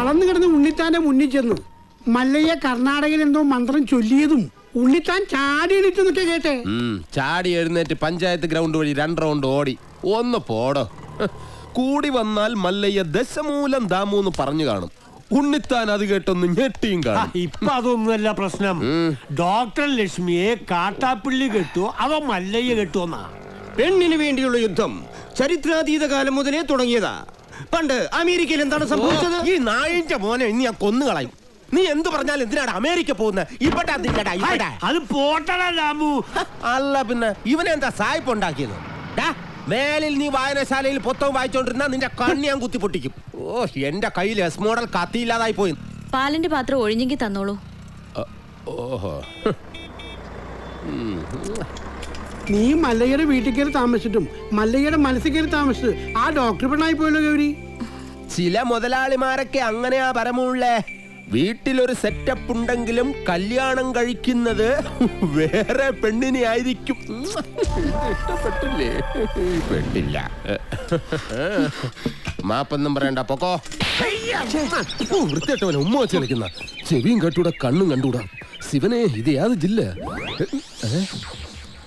തളർന്നു കിടന്ന് ഉണ്ണിത്താന്റെ മുന്നിൽ ചെന്ന്. മല്ലയ്യ കർണാടകയിൽ എന്തോ മന്ത്രം ചൊല്ലിയതും ഉണ്ണിത്താൻ ചാടി എണീറ്റെന്നൊക്കെ കേട്ടെ. ഉം, ചാടി എഴുന്നേറ്റ് പഞ്ചായത്ത് ഗ്രൗണ്ട് വഴി രണ്ട് റൗണ്ട് ഓടി. ഒന്ന് പോടോ. കൂടി വന്നാൽ മല്ലയ്യ ദശമൂലം ദാമൂന്ന് പറഞ്ഞു കാണും. ഉണ്ണിത്താൻ അത് കേട്ടൊന്ന് ഞെട്ടിയും ആ, കാണും ഇപ്പൊ അതൊന്നുമല്ല പ്രശ്നം. ഡോക്ടർ ലക്ഷ്മിയെ കാട്ടാപ്പിള്ളി കെട്ടുവോ അവ മല്ലയ്യ കെട്ടുവോന്നാ. പെണ്ണിന് വേണ്ടിയുള്ള യുദ്ധം ചരിത്രാതീത കാലം മുതലേ തുടങ്ങിയതാ. പണ്ട് അമേരിക്കയിൽ എന്താണ് സംഭവിച്ചത്? ഈ നായിന്റെ മോനെ ഇനി ഞാൻ കൊന്നുകളയും നീ എന്ത് പറഞ്ഞാലും എന്തിനാണ് അമേരിക്ക പോകുന്നത് ഇവിടെ ഇവിടെ അത് പോട്ടടാ അല്ല പിന്നെ ഇവനെന്താ സായിപ്പ് ഉണ്ടാക്കിയത് മേലിൽ നീ വായനശാലയിൽ പൊത്തവും വായിച്ചോണ്ടിരുന്ന നിന്റെ കണ്ണി ഞാൻ കുത്തി പൊട്ടിക്കും. ഓ എന്റെ കയ്യിൽ എസ് മോഡൽ കത്തിയില്ലാതായി പോയി. പാലിന്റെ പാത്രം ഒഴിഞ്ഞെങ്കിൽ തന്നോളൂ. ഓഹോ. ഓഹോ നീ മല്ലയ്യയുടെ വീട്ടിൽ കയറി താമസിച്ചിട്ടും മല്ലയ്യയുടെ മനസ്സിൽ കയറി താമസിച്ചത് ആ ഡോക്ടർ പെണ്ണായി പോയല്ലോ ഗൗരി. ചില മുതലാളിമാരൊക്കെ അങ്ങനെയാ പരമുള്ളേ. വീട്ടിലൊരു സെറ്റപ്പ് ഉണ്ടെങ്കിലും കല്യാണം കഴിക്കുന്നത് വേറെ പെണ്ണിനെ ആയിരിക്കും. ഇഷ്ടപ്പെട്ടില്ലേ? മാപ്പൊന്നും പറയണ്ട പൊക്കോ. ഓ, വൃത്തികെട്ടവനെ ഉമ്മ വെച്ച് കളിക്കുന്ന. ചെവിയും കെട്ടൂടാ കണ്ണും കണ്ടൂടാ. ശിവനെ ഇത് യാത് ജില്ല?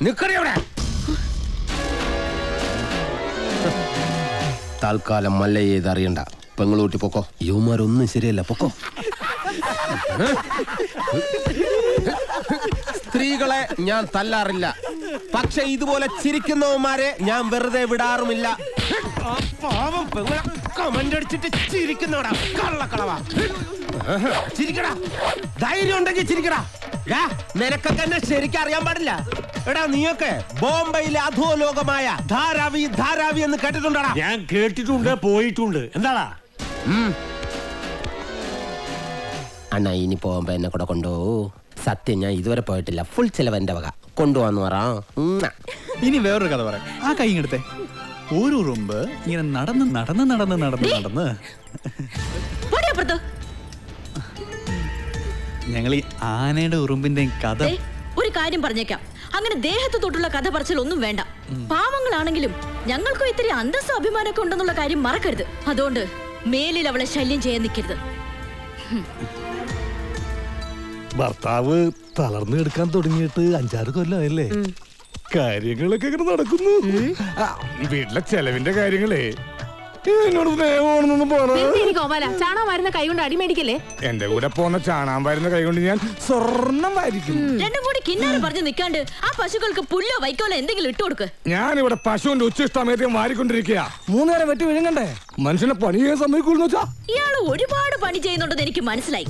നിക്കടി അവിടെ. താൽക്കാലം മല്ലയെ ഇത് അറിയണ്ട. പെങ്ങളൂട്ടി പൊക്കോ. യുവമാരൊന്നും ശരിയല്ല പൊക്കോ. സ്ത്രീകളെ ഞാൻ തല്ലാറില്ല. പക്ഷെ ഇതുപോലെ ചിരിക്കുന്നവന്മാരെ ഞാൻ വെറുതെ വിടാറുമില്ല. പാവം കമന്റ് അടിച്ചിട്ട് ചിരിക്കുന്നവടാ കള്ളക്കളവാ. ചിരിക്കടാ. ധൈര്യം ഉണ്ടെങ്കിൽ ചിരിക്കടാ. നിനക്കൊക്കെ എന്നെ ശരിക്കും അറിയാൻ പാടില്ല. എടാ നീയൊക്കെ ബോംബെയിലെ അധോലോകമായ ധാരാവി ധാരാവി എന്ന് കേട്ടിട്ടുണ്ടടാ? ഞാൻ കേട്ടിട്ടുണ്ട് പോയിട്ടുണ്ട്. എന്താടാ? അണ്ണാ ഇനി പോകുമ്പോ എന്നെ കൂടെ കൊണ്ടുപോകൂ സത്യം ഞാൻ ഇതുവരെ പോയിട്ടില്ല. ഫുൾ ചെലവ് എന്റെ വക. കൊണ്ടുപോവാന്ന് പറ. ഇനി വേറൊരു കഥ പറ ആ കൈ ഇങ്ങടുത്തെ ഒരു ഉറുമ്പ് ഇങ്ങനെ നടന്ന് നടന്ന് നടന്ന് നടന്ന് നടന്ന്. പോടി അപ്പുറത്ത്. ഞങ്ങൾ ഈ ആനയുടെ ഉറുമ്പിന്റെയും കഥ ദേ, ഒരു കാര്യം പറഞ്ഞേക്കാം. അങ്ങനെ ദേഹത്ത് തൊട്ടുള്ള കഥ പറച്ചിൽ ഒന്നും വേണ്ട. പാവങ്ങളാണെങ്കിലും ഞങ്ങൾക്കും ഇത്തിരി അന്തസ്സ അഭിമാനമൊക്കെ ഉണ്ടെന്നുള്ള കാര്യം മറക്കരുത്. അതുകൊണ്ട് മേലിൽ അവളെ ശല്യം ചെയ്യാൻ നിൽക്കരുത്. ഭർത്താവ് തളർന്നു എടുക്കാൻ തുടങ്ങിയിട്ട് അഞ്ചാറ് കൊല്ലമായല്ലേ കാര്യങ്ങളൊക്കെ ഇങ്ങനെ നടക്കുന്നു. ആ, വീട്ടിലെ ചെലവിന്റെ കാര്യങ്ങളേ എന്നോട് സ്നേഹമാണെന്നൊന്നും പോണ കോമല ചാണകം വരുന്ന കൈ കൊണ്ട് അടിമേടിക്കല്ലേ എന്റെ കൂടെ പോന്ന ചാണാൻ വരുന്ന കൈ കൊണ്ട് ഞാൻ സ്വർണം വാരിക്കും. രണ്ടും കൂടി കിന്നാരം പറഞ്ഞു നിക്കാണ്ട് ആ പശുക്കൾക്ക് പുല്ലോ വൈക്കോലോ എന്തെങ്കിലും ഇട്ടു കൊടുക്ക്. ഇവിടെ പശുവിന്റെ ഉച്ചിഷ്ടമയത്തെ വാരിക്കൊണ്ടിരിക്കുക മൂന്നേരം വെട്ടി വിഴുങ്ങണ്ടേ? മനുഷ്യനെ പണി ചെയ്യാൻ സമ്മതിക്കൂന്ന് വെച്ചാ. ഇയാൾ ഒരുപാട് പണി ചെയ്യുന്നുണ്ടെന്ന് എനിക്ക് മനസ്സിലായി.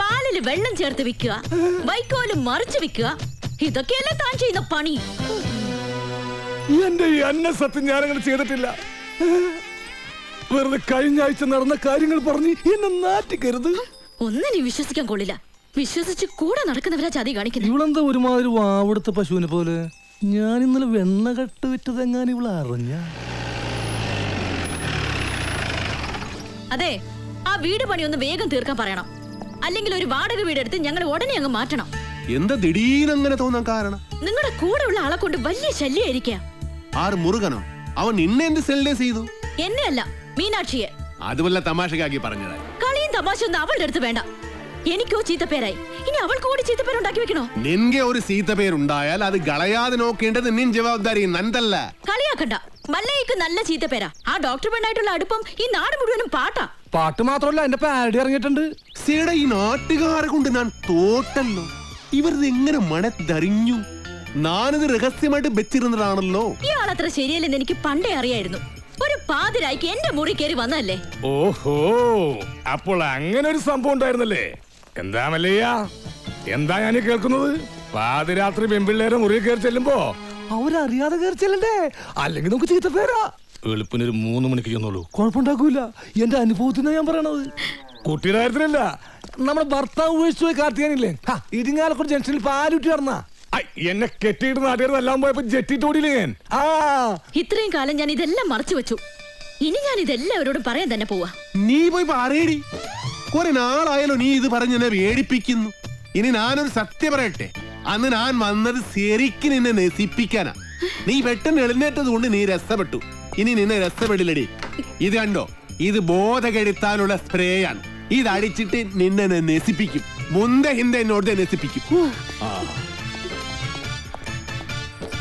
പാലിൽ വെള്ളം ചേർത്ത് വിൽക്കുക വൈക്കോലും മറിച്ച് വിൽക്കുക ഇതൊക്കെയല്ലേ താൻ ചെയ്യുന്ന പണി. എന്റെ ഈ അന്ന സത്യം ഞാനങ്ങനെ ചെയ്തിട്ടില്ല. വെറുതെ കഴിഞ്ഞ ആഴ്ച നടന്ന കാര്യങ്ങൾ പറഞ്ഞ് എന്നെ നാറ്റിക്കരുത്. ഒന്നിനും വിശ്വസിക്കാൻ കൊള്ളില്ല. വിശ്വസിച്ച് കൂടെ നടക്കുന്നവരാ ചതി കാണിക്കുന്നത് ഇവളെന്താ ഒരുമാതിരി വാവിടുത്തെ പശുവിനെ പോലെ? ഞാൻ ഇന്നലെ വെണ്ണ കട്ട് വിറ്റതെങ്ങാൻ ഇവൾ അറിഞ്ഞ? അതെ ആ വീട് പണി ഒന്ന് വേഗം തീർക്കാൻ പറയണം. അല്ലെങ്കിൽ ഒരു വാടക വീട് എടുത്ത് ഞങ്ങൾ ഉടനെ അങ്ങ് മാറ്റണം. എന്താ ദിടീനങ്ങനെ തോന്നാൻ കാരണം? നിങ്ങളുടെ കൂടെ ഉള്ള ആളെ കൊണ്ട് വലിയ ശല്യമായിരിക്കാം ആർ മുറുകനോ? അവൻ നിന്നെ എന്ത് സെൽഡേ ചെയ്തു. എന്നെ അല്ല മീനാക്ഷിയെ. അതുപോലെ തമാശക്കാക്കി പറഞ്ഞത് കളിയും തമാശയൊന്നും അവളുടെ അടുത്ത് വേണ്ട. എനിക്കോ ചീത്തപ്പേരായി. ഇനി അവൾക്ക് കൂടി ചീത്തപ്പേരുണ്ടാക്കി വെക്കണോ? നിൻകെ ഒരു സീത്ത പേരുണ്ടായാൽ അത് കളയാതെ നോക്കേണ്ടത് നിൻ ജവാബ്ദാരി നന്ദല്ല കളിയാക്കണ്ട. മല്ലയ്ക്ക് നല്ല ചീത്തപ്പേരാ. ആ ഡോക്ടർ പെണ്ണായിട്ടുള്ള അടുപ്പം ഈ നാട് മുഴുവനും പാട്ടാ. പാട്ട് മാത്രമല്ല എന്റെ പാരഡി ഇറങ്ങിയിട്ടുണ്ട്. സീട ഈ നാട്ടുകാരെ കൊണ്ട് ഞാൻ തോട്ടല്ലോ ഇവരിത് എങ്ങനെ മണത്തറിഞ്ഞു? ഞാനിത് രഹസ്യമായിട്ട് വെച്ചിരുന്നതാണല്ലോ. ഇയാളത്ര ശരിയല്ലെന്ന് എനിക്ക് പണ്ടേ അറിയായിരുന്നു. ഒരു പാതിരായിക്ക് എന്റെ മുറി കയറി വന്നല്ലേ ഓഹോ അപ്പോൾ അങ്ങനെ ഒരു സംഭവം ഉണ്ടായിരുന്നല്ലേ? എന്താ മല്ലയ്യ? എന്താ ഞാൻ കേൾക്കുന്നത്? പാതിരാത്രി പെമ്പിള്ളേരെ മുറി കയറി ചെല്ലുമ്പോ അവരറിയാതെ കയറി ചെല്ലണ്ടേ? അല്ലെങ്കിൽ നമുക്ക് ചീത്ത പേരാ. എളുപ്പിന് ഒരു മൂന്ന് മണിക്ക് ചെന്നോളൂ. കുഴപ്പമുണ്ടാക്കൂല. എന്റെ അനുഭവത്തിനാ ഞാൻ പറയണത്. കുട്ടിയുടെ കാര്യത്തിലല്ല. നമ്മുടെ ഭർത്താവ് ഉപേക്ഷിച്ചു പോയി കാർത്തികാനില്ലേ ഇരിങ്ങാലക്കുടി ജംഗ്ഷനിൽ പാലുറ്റി നടന്ന. എന്നെ കെട്ടിയിട്ട് നാട്ടുകാർ എല്ലാം പോയപ്പോ ജെറ്റിട്ട് ഓടിയില്ലേ ഞാൻ? ആ. ഇത്രയും കാലം ഞാൻ ഇതെല്ലാം മറച്ചു വെച്ചു. ഇനി ഞാൻ ഇതെല്ലാവരോടും പറയാൻ തന്നെ പോവാ. നീ പോയി പറയടി. കുറെ നാളായാലോ നീ ഇത് പറഞ്ഞ് എന്നെ വേടിപ്പിക്കുന്നു ഇനി ഞാനൊരു സത്യം പറയട്ടെ. അന്ന് ഞാൻ വന്നത് ശരിക്ക് നിന്നെ നശിപ്പിക്കാനാ. നീ പെട്ടെന്ന് എഴുന്നേറ്റത് കൊണ്ട് നീ രസപ്പെട്ടു ഇനി നിന്നെ രസപ്പെടില്ലടി ഇത് കണ്ടോ? ഇത് ബോധകെടുത്താനുള്ള ആണ് ഇതടിച്ചിട്ട് നിന്നെ ഞാൻ നശിപ്പിക്കും. മുന്ത ഹിന്ദ എന്നോട് നശിപ്പിക്കും.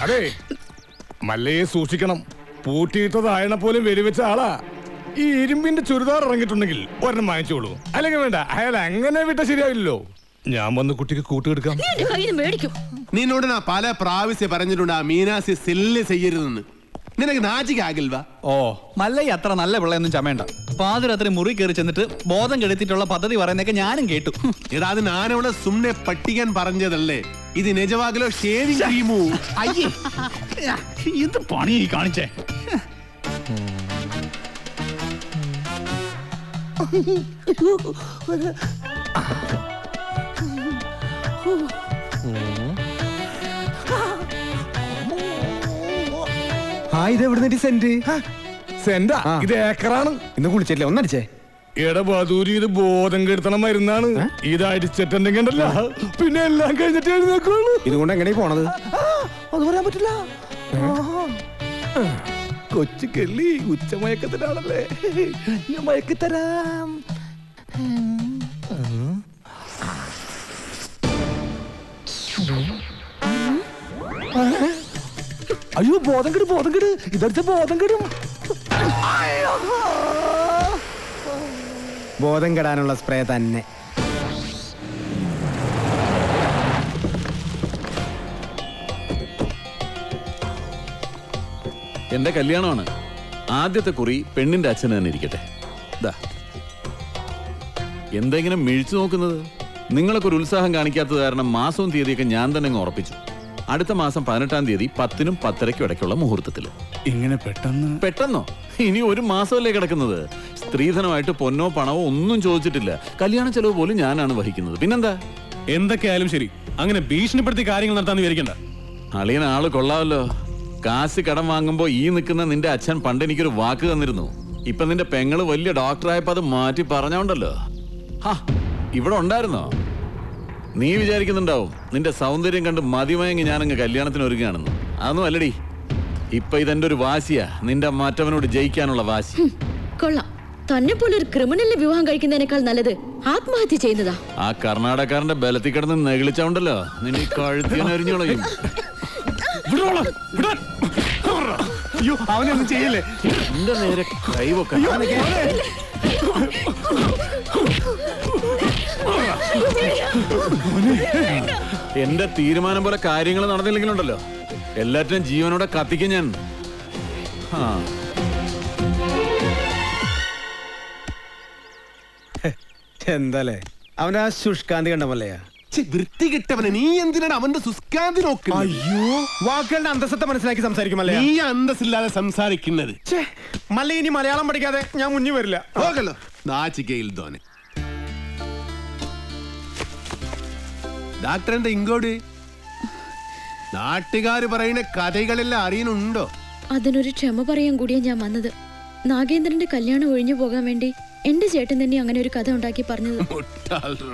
അതെ മല്ലയെ സൂക്ഷിക്കണം. പൂട്ടിയിട്ടതായണ പോലും വെടിവെച്ച ആളാ. ഈ ഇരുമ്പിന്റെ ചുരിദാർ ഇറങ്ങിയിട്ടുണ്ടെങ്കിൽ ഒരെണ്ണം വാങ്ങിച്ചോളൂ. അല്ലെങ്കിൽ വേണ്ട അയാൾ അങ്ങനെ വിട്ട ശരിയാവില്ലല്ലോ. ഞാൻ വന്ന് കുട്ടിക്ക് കൂട്ടുകെടുക്കാം നിന്നോട് ഞാൻ പല പ്രാവശ്യം പറഞ്ഞിട്ടുണ്ട് ആ മീനാസി സെല്ല് ചെയ്യരുതെന്ന്. നിനക്ക് നാച്ചിക്കാകിൽവാ ഓ മല്ലയ്യ അത്ര നല്ല പിള്ളയൊന്നും ചമയണ്ട. പാതിരാത്രി മുറി കയറി ചെന്നിട്ട് ബോധം കെടുത്തിട്ടുള്ള പദ്ധതി പറയുന്നൊക്കെ ഞാനും കേട്ടു. എടാ അത് ഞാനവിടെ സുമ്നെ പട്ടിക്കാൻ പറഞ്ഞതല്ലേ. ഇത് നിജവാകലോ ഷേവിംഗ് ക്രീമു അയ്യേ. എന്ത് പണി ഈ കാണിച്ചേ? ഹായ് ഇത് എവിടെ സെന്റ്? സെന്റാ? ഇത് ഏക്കറാണ്. ഇന്ന് കുളിച്ചിട്ടില്ല. ഒന്നടിച്ചേ. എടബാദൂരി ഇത് ബോധം കെടുത്തണം മരുന്നാണ്. ഇത് അടിച്ചിട്ടുണ്ടെങ്കിൽ ഉണ്ടല്ലോ, പിന്നെ എല്ലാം കഴിഞ്ഞിട്ട് എഴുന്നേക്കുള്ളൂ ഇതുകൊണ്ട് എങ്ങനെ പോണത്? അത് പറയാൻ പറ്റില്ല. കൊച്ചു കെള്ളി ഉച്ച മയക്കത്തിലാണല്ലേ? ഞാൻ മയക്കിത്തരാം. അയ്യോ ബോധം കെടും ബോധം കെട്. ഇതടുത്ത ബോധം കെടും. ബോധം കെടാനുള്ള സ്പ്രേ തന്നെ. എന്റെ കല്യാണമാണ്. ആദ്യത്തെ കുറി പെണ്ണിന്റെ അച്ഛൻ തന്നെ ഇരിക്കട്ടെ. ദാ. എന്തെങ്കിലും മിഴിച്ചു നോക്കുന്നത്? നിങ്ങളൊക്കെ ഒരു ഉത്സാഹം കാണിക്കാത്തത് കാരണം മാസവും തീയതിയൊക്കെ ഞാൻ തന്നെ അങ്ങ് ഉറപ്പിച്ചു. അടുത്ത മാസം പതിനെട്ടാം തീയതി പത്തിനും പത്തരയ്ക്കും ഇടയ്ക്കുള്ള മുഹൂർത്തത്തിൽ ഇങ്ങനെ പെട്ടെന്ന്? പെട്ടെന്നോ? ഇനി ഒരു മാസമല്ലേ കിടക്കുന്നത്. സ്ത്രീധനമായിട്ട് പൊന്നോ പണമോ ഒന്നും ചോദിച്ചിട്ടില്ല. കല്യാണ ചെലവ് പോലും ഞാനാണ് വഹിക്കുന്നത്. പിന്നെന്താ? എന്തൊക്കെയായാലും ശരി. അങ്ങനെ ഭീഷണിപ്പെടുത്തി കാര്യങ്ങൾ നടത്താന്ന് വിചാരിക്കണ്ട. അളിയൻ ആൾ കൊള്ളാമല്ലോ. കാശ് കടം വാങ്ങുമ്പോ ഈ നിൽക്കുന്ന നിന്റെ അച്ഛൻ പണ്ട് എനിക്കൊരു വാക്ക് തന്നിരുന്നു. ഇപ്പൊ നിന്റെ പെങ്ങൾ വലിയ ഡോക്ടറായപ്പോ അത് മാറ്റി പറഞ്ഞോണ്ടല്ലോ. ഹാ ഇവിടെ ഉണ്ടായിരുന്നോ? നീ വിചാരിക്കുന്നുണ്ടാവും. നിന്റെ സൗന്ദര്യം കണ്ട് മതിമയങ്ങി ഞാനങ്ങ് കല്യാണത്തിന് ഒരുങ്ങുകയാണെന്ന്. അതൊന്നും അല്ലടി. ഇപ്പൊ ഇതെന്റെ ഒരു വാശിയാ. നിന്റെ മറ്റവനോട് ജയിക്കാനുള്ള വാശി. കൊള്ളാം. തന്നെ പോലെ ഒരു ക്രിമിനലിനെ വിവാഹം കഴിക്കുന്നതിനേക്കാൾ നല്ലത് ആത്മഹത്യ ചെയ്യുന്നതാ. ആ കർണാടകക്കാരന്റെ ബലത്തിൽ കിടന്ന് നെകിളിച്ചോണ്ടല്ലോ നിന്നെ കഴുത്തിനരിഞ്ഞോളയും അയ്യോ അവനൊന്നും ചെയ്യല്ലേ. എന്റെ നേരെ കൈവൊക്കെ. എന്റെ തീരുമാനം പോലെ കാര്യങ്ങൾ നടന്നില്ലെങ്കിലുണ്ടല്ലോ. എല്ലാറ്റിനും ജീവനോടെ കത്തിക്കും ഞാൻ. ആ. എന്താലേ അവൻ ആ ശുഷ്കാന്തി കണ്ടമല്ലയാ വൃത്തി കിട്ടവനെ നീ എന്തിനാണ് അവന്റെ സുസ്കാന്തി നോക്കി അയ്യോ. വാക്കുകളുടെ അന്തസ്സത്തെ മനസ്സിലാക്കി സംസാരിക്കുമല്ലേ നീ അന്തസ്സില്ലാതെ സംസാരിക്കുന്നത്. മല്ല ഇനി മലയാളം പഠിക്കാതെ ഞാൻ മുന്നിൽ വരില്ല. ഓക്കല്ലോ നാച്ചിക്കയിൽ തോനെ ഡാക്ടർ എന്താ നാട്ടുകാർ പറയുന്ന കഥകളെല്ലാം അറിയണുണ്ടോ അതിനൊരു ക്ഷമ പറയാൻ കൂടിയാ ഞാൻ വന്നത്. നാഗേന്ദ്രന്റെ കല്യാണം ഒഴിഞ്ഞു പോകാൻ വേണ്ടി എന്റെ ചേട്ടൻ തന്നെ അങ്ങനെ ഒരു കഥ ഉണ്ടാക്കി പറഞ്ഞത്.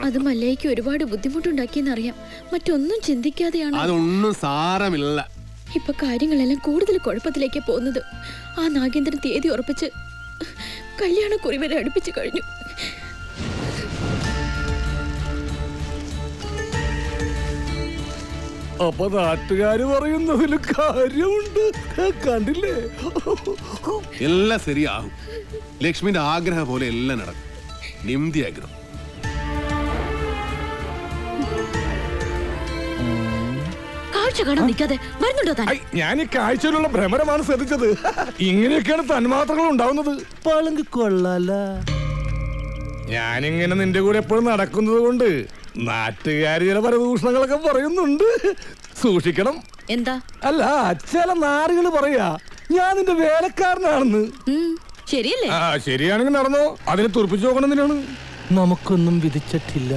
അത് മല്ലയ്ക്ക് ഒരുപാട് ബുദ്ധിമുട്ടുണ്ടാക്കിയെന്നറിയാം. മറ്റൊന്നും ചിന്തിക്കാതെയാണ് അതൊന്നും സാരമില്ല. ഇപ്പൊ കാര്യങ്ങളെല്ലാം കൂടുതൽ കുഴപ്പത്തിലേക്ക് പോകുന്നത്. ആ നാഗേന്ദ്രൻ തീയതി ഉറപ്പിച്ച് കല്യാണക്കുറി വരെ അടുപ്പിച്ചു കഴിഞ്ഞു. അപ്പൊ നാട്ടുകാര് പറയുന്നതിൽ കാര്യമുണ്ട്. കണ്ടില്ലേ? എല്ലാം ശരിയാകും. ലക്ഷ്മിന്റെ ആഗ്രഹം പോലെ എല്ലാം നടക്കും. നിമ്തി ആഗ്രഹം. കാഴ്ച കാണാൻ നിൽക്കാതെ വരുന്നുണ്ടോ താൻ? ഐ, ഞാൻ ഈ കാഴ്ചയിലുള്ള ഭ്രമരമാണ് ശ്രദ്ധിച്ചത്. ഇങ്ങനെയൊക്കെയാണ് തന്മാത്രകൾ ഉണ്ടാവുന്നത്. പളുങ്ക് കൊള്ളാല. ഞാനിങ്ങനെ നിന്റെ കൂടെ എപ്പോഴും നടക്കുന്നത് കൊണ്ട് നാട്ടുകാർ ചില പരദൂഷണങ്ങളൊക്കെ പറയുന്നുണ്ട്. സൂക്ഷിക്കണം. എന്താ? അല്ല ചില നാറുകൾ പറയാ ഞാൻ നിന്റെ വേലക്കാരനാണെന്ന്. ശരിയല്ലേ? ആ ശരിയാണെങ്കിൽ നടന്നോ. അതിനെ തുറപ്പിച്ചു നോക്കണം നമുക്കൊന്നും വിധിച്ചിട്ടില്ല.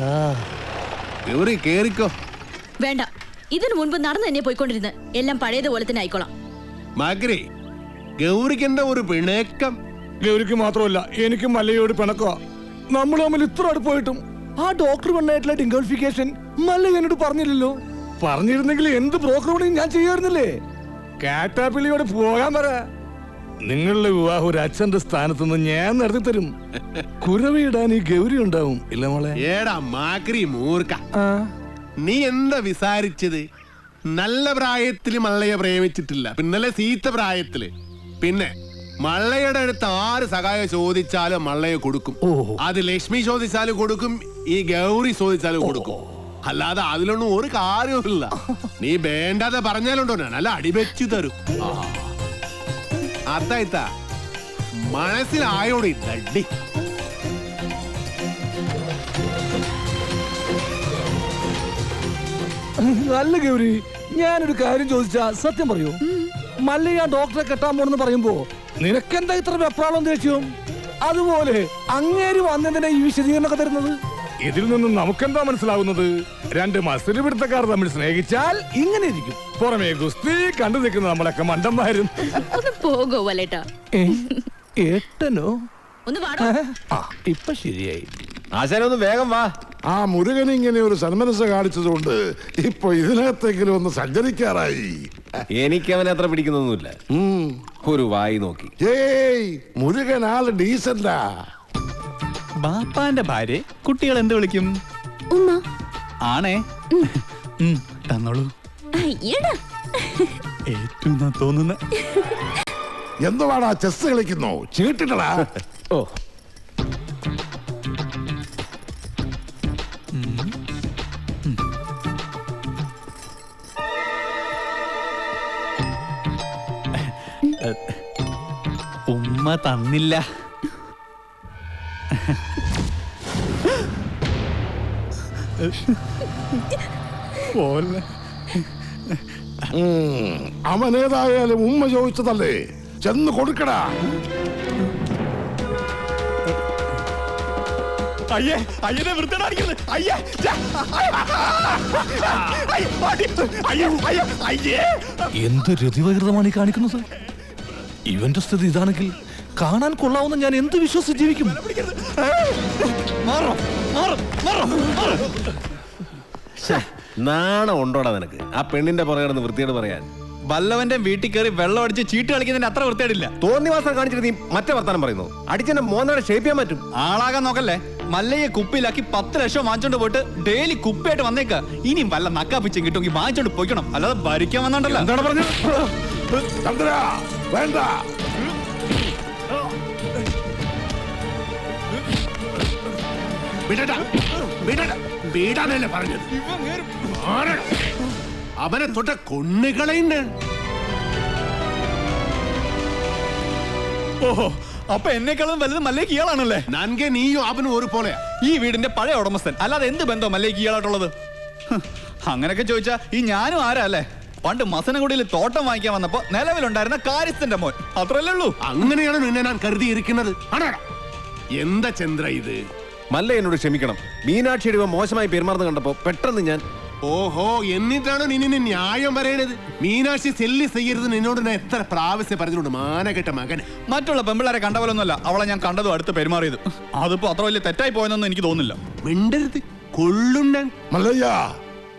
കേറിക്കോ. വേണ്ട. ഇതിനു മുൻപ് നടന്നു തന്നെ പോയിക്കൊണ്ടിരുന്ന്. എല്ലാം പഴയതുപോലെ തന്നെ ആയിക്കോളാം. മകരെ ഗൗരിക്ക് എന്താ ഒരു പിണക്കം? ഗൗരിക്ക് മാത്രമല്ല എനിക്കും മല്ലയോട് പിണക്കോ നമ്മൾ തമ്മിൽ ഇത്ര അടുപ്പായിട്ടും ആ ഡോക്ടർ പെണ്ണായിട്ടുള്ള ഡിംഗോളിഫിക്കേഷൻ മല്ല എന്നോട് പറഞ്ഞില്ലല്ലോ. പറഞ്ഞിരുന്നെങ്കിൽ എന്ത് ബ്രോക്കർ പണിയും ഞാൻ ചെയ്യാറുന്നില്ലേ കാറ്റാപ്പിള്ളിയോട് പോകാൻ പറ. നിങ്ങളുടെ വിവാഹം ഒരു അച്ഛന്റെ സ്ഥാനത്ത് നിന്ന് ഞാൻ നടത്തി തരും. കുരവിടാൻ ഈ ഗൗരി ഉണ്ടാവും ഇല്ല മോളെ? ഏടാ മാക്രി മൂർക്ക നീ എന്താ വിസാരിച്ചത്? നല്ല പ്രായത്തിൽ മള്ളയെ പ്രേമിച്ചിട്ടില്ല. പിന്നല്ലേ സീത്ത പ്രായത്തിൽ. പിന്നെ മള്ളയുടെ അടുത്ത് ആര് സഹായം ചോദിച്ചാലും മള്ളയെ കൊടുക്കും. അത് ലക്ഷ്മി ചോദിച്ചാലും കൊടുക്കും ഈ ഗൗരി ചോദിച്ചാലും കൊടുക്കും. അല്ലാതെ അതിലൊന്നും ഒരു കാര്യവുമില്ല. നീ വേണ്ടാതെ പറഞ്ഞാലുണ്ടോ ഞാൻ? നല്ല അടിവെച്ചു തരും. അത്തായിത്ത അതായിത്താ മനസ്സിലായോടി തട്ടി നല്ല ഗൗരി ഞാനൊരു കാര്യം ചോദിച്ചാ സത്യം പറയൂ. മല്ലയ്യ ഡോക്ടറെ കെട്ടാൻ പോണെന്ന് പറയുമ്പോ നിനക്കെന്താ ഇത്ര വെപ്രാളം ദേഷ്യവും അതുപോലെ അങ്ങേര് വന്നതിനെ ഈ വിശദീകരണമൊക്കെ തരുന്നത്? ഇതിൽ നിന്നും നമുക്കെന്താ മനസ്സിലാവുന്നത്? രണ്ട് മത്സര പിടുത്തക്കാർ തമ്മിൽ സ്നേഹിച്ചാൽ ഇങ്ങനെ ഇരിക്കും. പുറമേ ഗുസ്തി കണ്ടു നിൽക്കുന്ന നമ്മളൊക്കെ മണ്ടന്മാരും ഒന്ന് പോകോ വലേട്ടാ. ഏട്ടനോ? ഒന്ന് വാടോ. ആ ഇപ്പൊ ശരിയായി. ആശാനൊന്ന് വേഗം വാ. ആ മുരുകൻ ഇങ്ങനെ ഒരു സന്മനസ് കാണിച്ചതുകൊണ്ട് ഇപ്പൊ ഇതിനകത്തേക്കിലും ഒന്ന് സഞ്ചരിക്കാറായി. എനിക്ക് അവനെ അത്ര പിടിക്കുന്നൊന്നുമില്ല. ഒരു വായി നോക്കി. ഏയ് മുരുകൻ ആൾ ഡീസന്റാ. ബാപ്പാന്റെ ഭാര്യ കുട്ടികൾ എന്ത് വിളിക്കും? ഉമ്മ. ആണേ. ഉം, തന്നോളൂ. അയ്യടാ. ഏറ്റവും തോന്നുന്ന. എന്തുവാടാ ചെസ് കളിക്കുന്നു? ചീട്ടിട്ടടാ. ഓ. തന്നില്ല. അവനേതായാലും അവൻ ഏതായാലും ഉമ്മ ചോദിച്ചതല്ലേ? ചെന്ന് കൊടുക്കടാ. അയ്യേ അയ്യനെ അയ്യേ എന്ത് രതിവകൃതമാണ് ഈ കാണിക്കുന്നത്? ഇവന്റെ സ്ഥിതി ഇതാണെങ്കിൽ കാണാൻ കൊള്ളാവുന്ന ഞാൻ എന്ത് വിശ്വസിച്ച് ജീവിക്കും? നാണം ഉണ്ടോടാ നിനക്ക്? ആ പെണ്ണിന്റെ പുറകെ കിടന്ന് വൃത്തിയോട് പറയാൻ. വല്ലവന്റെ വീട്ടിൽ കയറി വെള്ളം അടിച്ച് ചീട്ട് കളിക്കുന്നതിന് അത്ര വൃത്തിയായിട്ടില്ല തോന്നിവാസം കാണിച്ചിട്ട് നീ മറ്റേ വർത്താനം പറയുന്നു. അടിച്ചെന്നെ മോന്നോടെ ഷേപ്പ് ചെയ്യാൻ പറ്റും. ആളാകാൻ നോക്കല്ലേ? മല്ലയെ കുപ്പിയിലാക്കി പത്ത് ലക്ഷം വാങ്ങിച്ചോണ്ട് പോയിട്ട് ഡെയിലി കുപ്പിയായിട്ട് വന്നേക്ക. ഇനിയും വല്ല നക്കാപ്പിച്ചും കിട്ടുമെങ്കിൽ വാങ്ങിച്ചോണ്ട് പോയിക്കണം. അല്ലാതെ ഭരിക്കാൻ വന്നോണ്ടല്ലോ. എന്താണ് പറഞ്ഞത്? ചന്ദ്ര വേണ്ട. വിടടാ. വിടടാ. വിടാനല്ലേ പറഞ്ഞത്. അവനെ തൊട്ട കൊണ്ണുകളയുണ്ട് ഓഹോ അപ്പൊ എന്നെക്കാളും വലുത് മല്ലേക്ക് ഇയാളാണല്ലേ? നൻകെ നീയും അവനും ഒരു പോലെ ഈ വീടിന്റെ പഴയ ഉടമസ്ഥൻ അല്ലാതെ എന്ത് ബന്ധം മല്ലേക്ക് ഇയാളായിട്ടുള്ളത്? ഹ്, അങ്ങനൊക്കെ ചോദിച്ചാ ഈ ഞാനും ആരാ അല്ലേ? പണ്ട് മസനഗുഡിയിൽ തോട്ടം വാങ്ങിക്കാൻ വന്നപ്പോ നിലവിലുണ്ടായിരുന്ന കാര്യസ്ഥന്റെ മോൻ. അത്രല്ലേ ഉള്ളൂ. അങ്ങനെയാണ് നിന്നെ ഞാൻ കരുതിയിരിക്കുന്നത്. ആണോടാ എന്താ ചന്ദ്ര ഇത്? മല്ല എന്നോട് ക്ഷമിക്കണം. മീനാക്ഷിയുടെ ഇവ മോശമായി പെരുമാറുന്ന കണ്ടപ്പോ പെട്ടെന്ന് ഞാൻ ഓഹോ എന്നിട്ടാണ് നീ നിന്നെ ന്യായം പറയണത്? മീനാക്ഷി സെല്ലി ചെയ്യരുത് നിന്നോട് ഞാൻ എത്ര പ്രാവശ്യം പറഞ്ഞിട്ടുണ്ട്. മാനകെട്ട മകൻ. മറ്റുള്ള പെമ്പിളാരെ കണ്ട പോലൊന്നുമല്ല. അവളെ ഞാൻ കണ്ടതും അടുത്ത് പെരുമാറിയത്. അതിപ്പോ അത്ര വലിയ തെറ്റായി പോയെന്നൊന്നും എനിക്ക് തോന്നുന്നില്ല. മിണ്ടരുത്. കൊള്ളുണ്ടൻ മല്ലയ്യ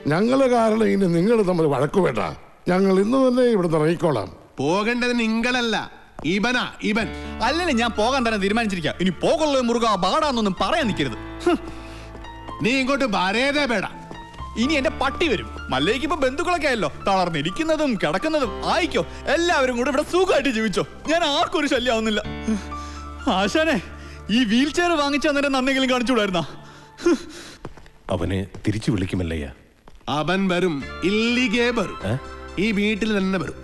ഞങ്ങൾ കാരണം ഇനി നിങ്ങൾ തമ്മിൽ വഴക്കു വേണ്ട. ഞങ്ങൾ ഇന്ന് തന്നെ ഇവിടുന്ന് ഇറങ്ങിക്കോളാം. പോകേണ്ടത് നിങ്ങളല്ല. ഇവനാ ഇവൻ. അല്ലെങ്കിൽ ഞാൻ പോകാൻ തന്നെ തീരുമാനിച്ചിരിക്കാം. ഇനി പോകുള്ള മുറുക പാടാന്നൊന്നും പറയാൻ നിൽക്കരുത്. നീ ഇങ്ങോട്ട് വരേതേ പേടാ ഇനി എന്റെ പട്ടി വരും. മല്ലേക്ക് ഇപ്പൊ ബന്ധുക്കളൊക്കെ ആയല്ലോ. തളർന്നിരിക്കുന്നതും കിടക്കുന്നതും ആയിക്കോ. എല്ലാവരും കൂടെ ഇവിടെ സുഖമായിട്ട് ജീവിച്ചോ. ഞാൻ ആർക്കും ഒരു ശല്യമാവുന്നില്ല ആശാനെ ഈ വീൽ ചെയർ വാങ്ങിച്ചു അന്നേരം നന്നെങ്കിലും കാണിച്ചുകൂടായിരുന്നാ? അവനെ തിരിച്ചു വിളിക്കുമല്ലയ്യ. അവൻ വരും. ഇല്ലിഗേ വരും. ഈ വീട്ടിൽ തന്നെ വരും.